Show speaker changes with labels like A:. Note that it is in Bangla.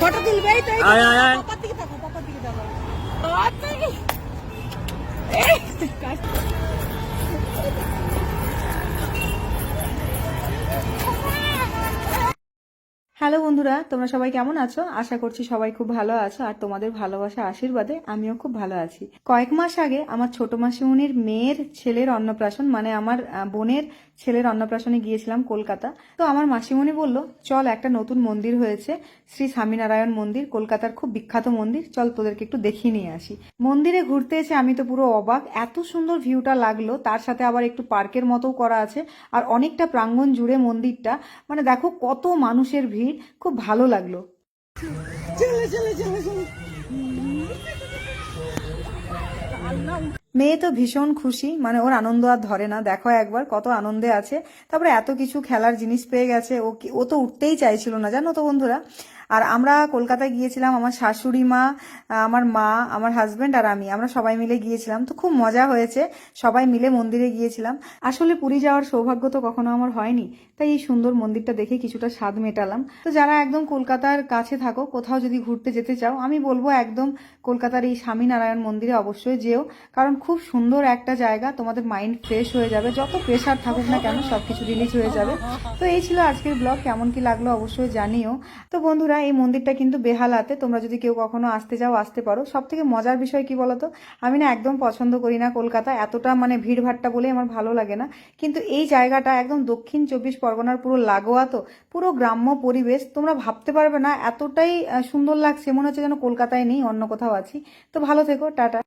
A: ফটো তুলবে তো।
B: আয়, আয়, আয়।
A: পাপার দিকে তাকাও পাপার দিকে হ্যালো বন্ধুরা, তোমরা সবাই কেমন আছো? আশা করছি সবাই খুব ভালো আছো আর তোমাদের ভালোবাসা আশীর্বাদে আমিও খুব ভালো আছি। কয়েক মাস আগে আমার ছোট মাসিমণির মেয়ের ছেলের অন্নপ্রাশন মানে আমার বোনের ছেলের অন্নপ্রাশনে গিয়েছিলাম কলকাতা। তো আমার মাসিমণি বলল, চল, একটা নতুন মন্দির হয়েছে, শ্রী স্বামীনারায়ণ মন্দির, কলকাতার খুব বিখ্যাত মন্দির। চল, তোদেরকে একটু দেখিয়ে নিয়ে আসি। মন্দিরে ঘুরতে এসে আমি তো পুরো অবাক। এত সুন্দর ভিউটা লাগল, তার সাথে আবার একটু পার্কের মতো করা আছে, আর অনেকটা প্রাঙ্গণ জুড়ে মন্দিরটা। মানে দেখো, কত মানুষের ভিড়, খুব ভালো লাগল। মেয়ে তো ভীষণ খুশি মানে ওর আনন্দ আর ধরে না। দেখো একবার কত আনন্দে আছে। তারপরে এত কিছু খেলার জিনিস পেয়ে গেছে। ও ও তো উঠতেই চাইছিল না, জানো তো বন্ধুরা? আর আমরা কলকাতায় গিয়েছিলাম, আমার শাশুড়ি মা, আমার মা, আমার হাজব্যান্ড আর আমি। আমরা সবাই মিলে গিয়েছিলাম। তো খুব মজা হয়েছে। সবাই মিলে মন্দিরে গিয়েছিলাম। আসলে পুরী যাওয়ার সৌভাগ্য তো কখনো আমার হয়নি। তাই এই সুন্দর মন্দিরটা দেখে কিছুটা স্বাদ মেটালাম। তো যারা একদম কলকাতার কাছে থাকো, কোথাও যদি ঘুরতে যেতে চাও, আমি বলব একদম কলকাতার এই স্বামীনারায়ণ মন্দিরে অবশ্যই যেও। কারণ খুব সুন্দর একটা জায়গা, তোমাদের মাইন্ড ফ্রেশ হয়ে যাবে। যত প্রেশার থাকুক না কেন, সবকিছু রিলিজ হয়ে যাবে। তো এই ছিল আজকের ব্লগ কেমন কি লাগল অবশ্যই জানিও। তো বন্ধুরা এই মন্দিরটা কিন্তু বেহালাতে, তোমরা যদি কেউ কখনো আসতে যাও, আসতে পারো। সব থেকে মজার বিষয় কি বলতো? আমি না একদম পছন্দ করি না কলকাতা, এতটা মানে ভিড়ভাট্টা বলে আমার ভালো লাগে না। কিন্তু এই জায়গাটা একদম দক্ষিণ চব্বিশ পরগনার পুরো লাগোয়া তো, পুরো গ্রাম্য পরিবেশ, তোমরা ভাবতে পারবে না, এতটাই সুন্দর লাগছে, মনে হচ্ছে যেন কলকাতায় নেই, অন্য কোথাও আছি। তো ভালো থেকো, টাটা।